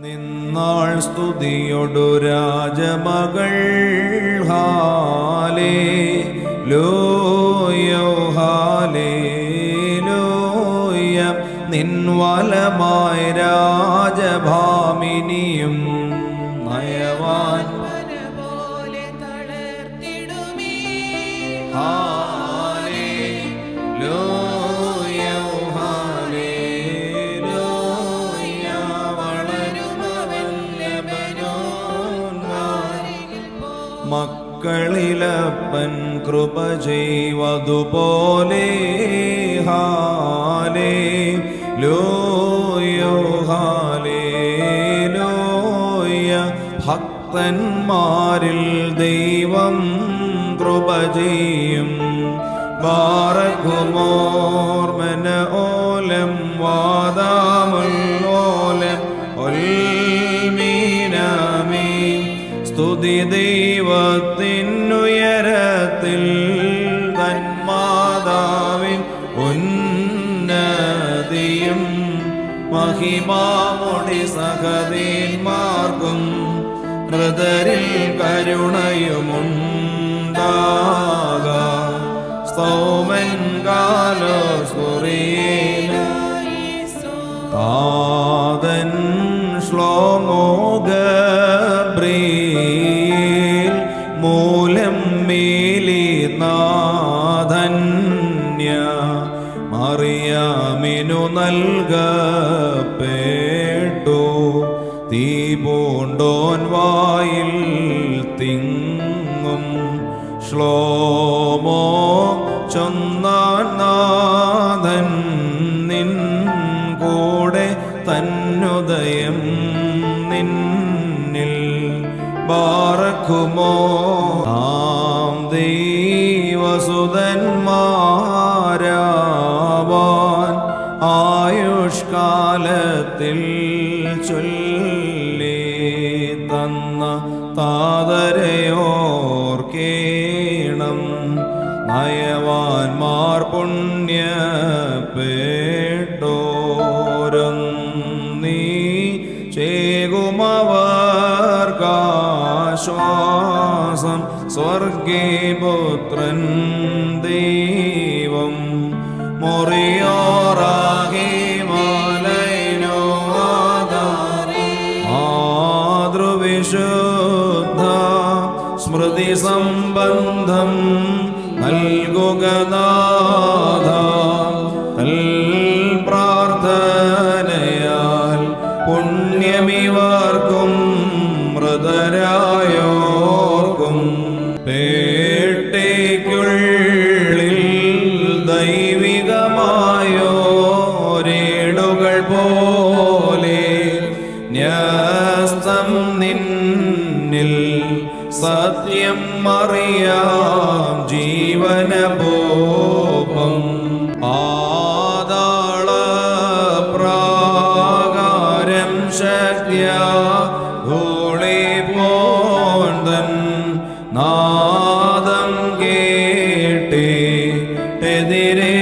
നിന്നാൾ സ്തുതിയൊടു രാജമകൾ. ഹാലേ ലോയോ ഹാലേ ലോയ നിൻവലമായ രാജഭാമിനിയും നയവാൻ. പോലെ തളർത്തിടുമേ. ഹാലേ മക്കളിലപ്പൻ കൃപ ചെയ്വതുപോലെ ഹാലേ ലോയോ ഹാലേ ലോയ ഭക്തന്മാരിൽ ദൈവം കൃപ ചെയ്യും. ബാറകുമോർമന ഓലം വാദാമുൽ സ്തുതി ദൈവത്തിനുയരത്തിൽ തന്മാതാവിൻ ഉന്നതിയും മഹിമാമുടി സഹതീന്മാർക്കും ഹൃദരിൽ കരുണയുമുണ്ടാക. സ്തോമൻ കാലോ താതൻ ശ്ലോമോഗബ്രീൽ മറിയാമിനു നൽകപ്പെട്ടു തീ പൂണ്ടോൻ വായിൽ തിങ്ങും. ശ്ലോമോ ചൊന്നാഥൻ നിൻ കൂടെ തന്നുദയം നിന്നിൽ ബാറക്കുമോ? ആം ദൈവസുതന്മാരാവാൻ ആയുഷ്കാലത്തിൽ ചൊല്ലി തന്ന താതരയോർക്കേണം നയവാൻമാർ പുണ്യപ്പെട്ടോരം നീ ചേകുമവർക്കാശ്വാസം സ്വർഗീപുത്രൻ ദൈവം മുറിയോറാകി സ്മൃതി സംബന്ധം നൽകുക പ്രാർത്ഥനയാൽ പുണ്യമിവർക്കും മൃതരായോർക്കും പേട്ടയ്ക്കുള്ളിൽ ദൈവികമായോരേടുകൾ പോലെ ന്യാസ്തം നിന്നിൽ സത്യം അറിയാം ജീവനബോധം ആദാള പ്രാകാരം ശക്യ ഭൂളി പോന്തൻ നാദം കേട്ടേ തെതിരേ